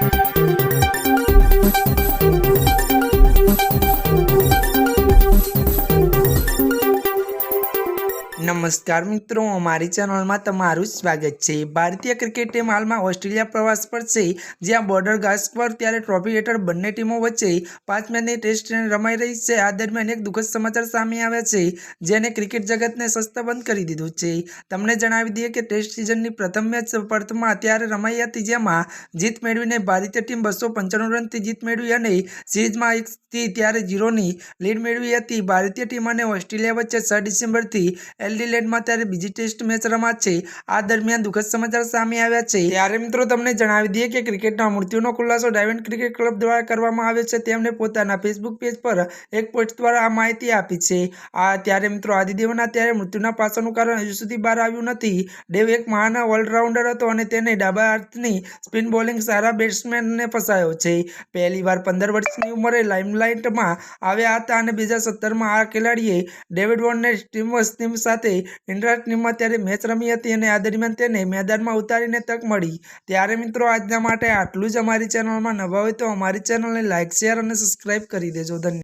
Thank you. નમસ્કાર મિત્રો, અમારી ચેનલમાં તમારું સ્વાગત છે. ભારતીય ક્રિકેટ ટીમ હાલમાં ઓસ્ટ્રેલિયા પ્રવાસ પર છે, જ્યાં બોર્ડર પર ત્યારે ટ્રોફી હેઠળ બંને ટીમો વચ્ચે પાંચ મેચની ટેસ્ટ રમાઈ રહી છે. આ દરમિયાન એક દુઃખદ સમાચાર સામે આવ્યા છે, જેને ક્રિકેટ જગતને સસ્તબંધ કરી દીધું છે. તમને જણાવી દઈએ કે ટેસ્ટ સિઝનની પ્રથમ મેચ પર્થમાં અત્યારે રમાઈ હતી, જેમાં જીત મેળવીને ભારતીય ટીમ બસો પંચાણું રનથી જીત મેળવી અને સિરીઝમાં એકથી ત્યારે ઝીરોની લીડ મેળવી હતી. ભારતીય ટીમ અને ઓસ્ટ્રેલિયા વચ્ચે છ ડિસેમ્બરથી એલ્ડીલેન્ડમાં ત્યારે બીજી ટેસ્ટ મેચ રમાશે આ દરમિયાન દુઃખદ સમાચાર સામે આવ્યા છે. ત્યારે મિત્રો તમને જણાવી દઈએ કે ક્રિકેટના મૃત્યુનો ખુલાસો ડાયમંડ ક્રિકેટ ક્લબ દ્વારા કરવામાં આવ્યો છે. તેમણે પોતાના ફેસબુક પેજ પર એક પોસ્ટ દ્વારા આ માહિતી આપી છે. આ ત્યારે મિત્રો આદિદેવના ત્યારે મૃત્યુના પાછળનું કારણ હજુ સુધી બહાર આવ્યું નથી. દેવ એક મહાન ઓલરાઉન્ડર હતો અને તેને ડાબા હાથની સ્પિન બોલિંગ સારા બેટ્સમેનને ફસાયો છે. પહેલી વાર પંદર વર્ષની ઉંમરે લાઇમલાઇટમાં આવ્યા હતા અને બે હજાર સત્તરમાં આ ખેલાડીએ ડેવિડ વોર્નને ટીમ ટીમ સાથે ઇન્ડિયા ટીમમાં ત્યારે મેચ રમી હતી અને આ દરમિયાન તેને મેદાનમાં ઉતારીને તક મળી. ત્યારે મિત્રો, આજના માટે આટલું જ અમારી ચેનલમાં નવા હોય તો અમારી ચેનલને લાઇક શેર અને સબસ્ક્રાઇબ કરી દેજો. ધન્યવાદ.